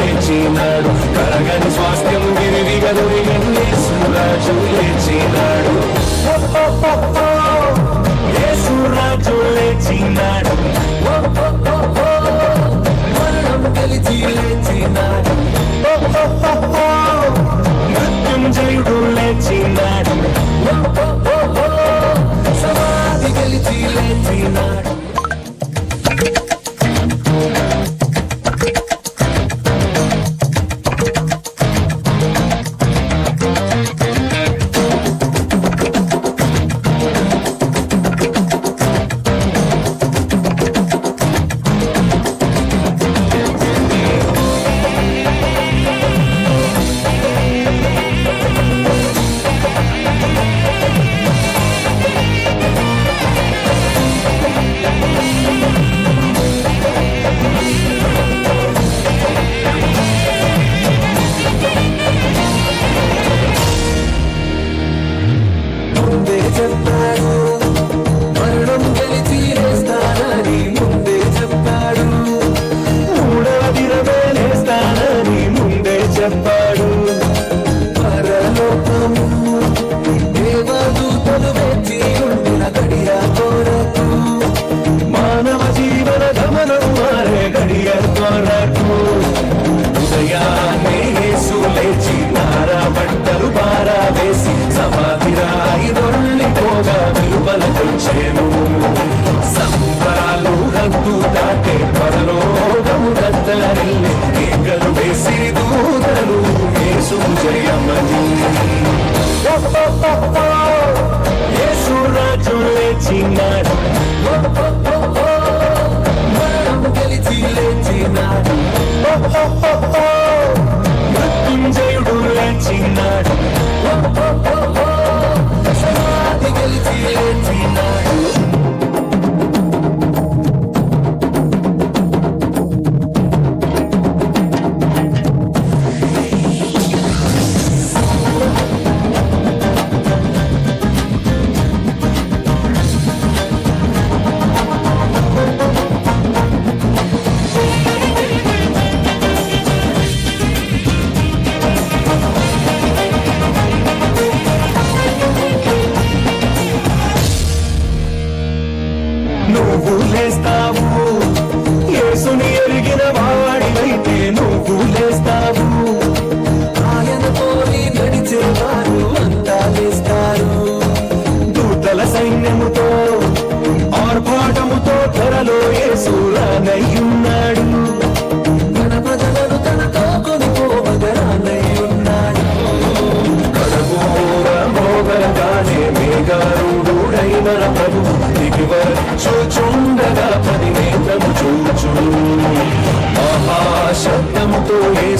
లేచినాడు కలగని స్వాస్థ్యం గిరివిగా దొరిగని సూరాజు లేచినాడు ఏ సూరాజు లేచినాడు సిరి దూతలు యేసు జయమని. యేసు రాజు లేచినాడు నువ్వులేస్తావు ఏసుని ఎరిగిన వాడివైతే నువ్వులేస్తావు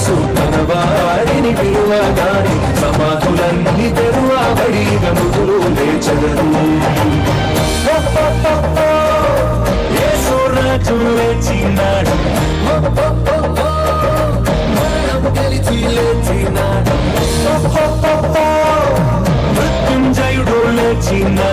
యేసు తన వారిని పిలువగాని సమాధులన్నీ తెరువబడి గనుగులు లేచగరు యేసు మృత్యుంజయుడు లేచినాడు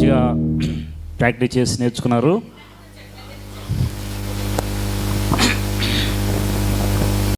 మంచిగా ప్రాక్టీస్ చేసి నేర్చుకున్నారు.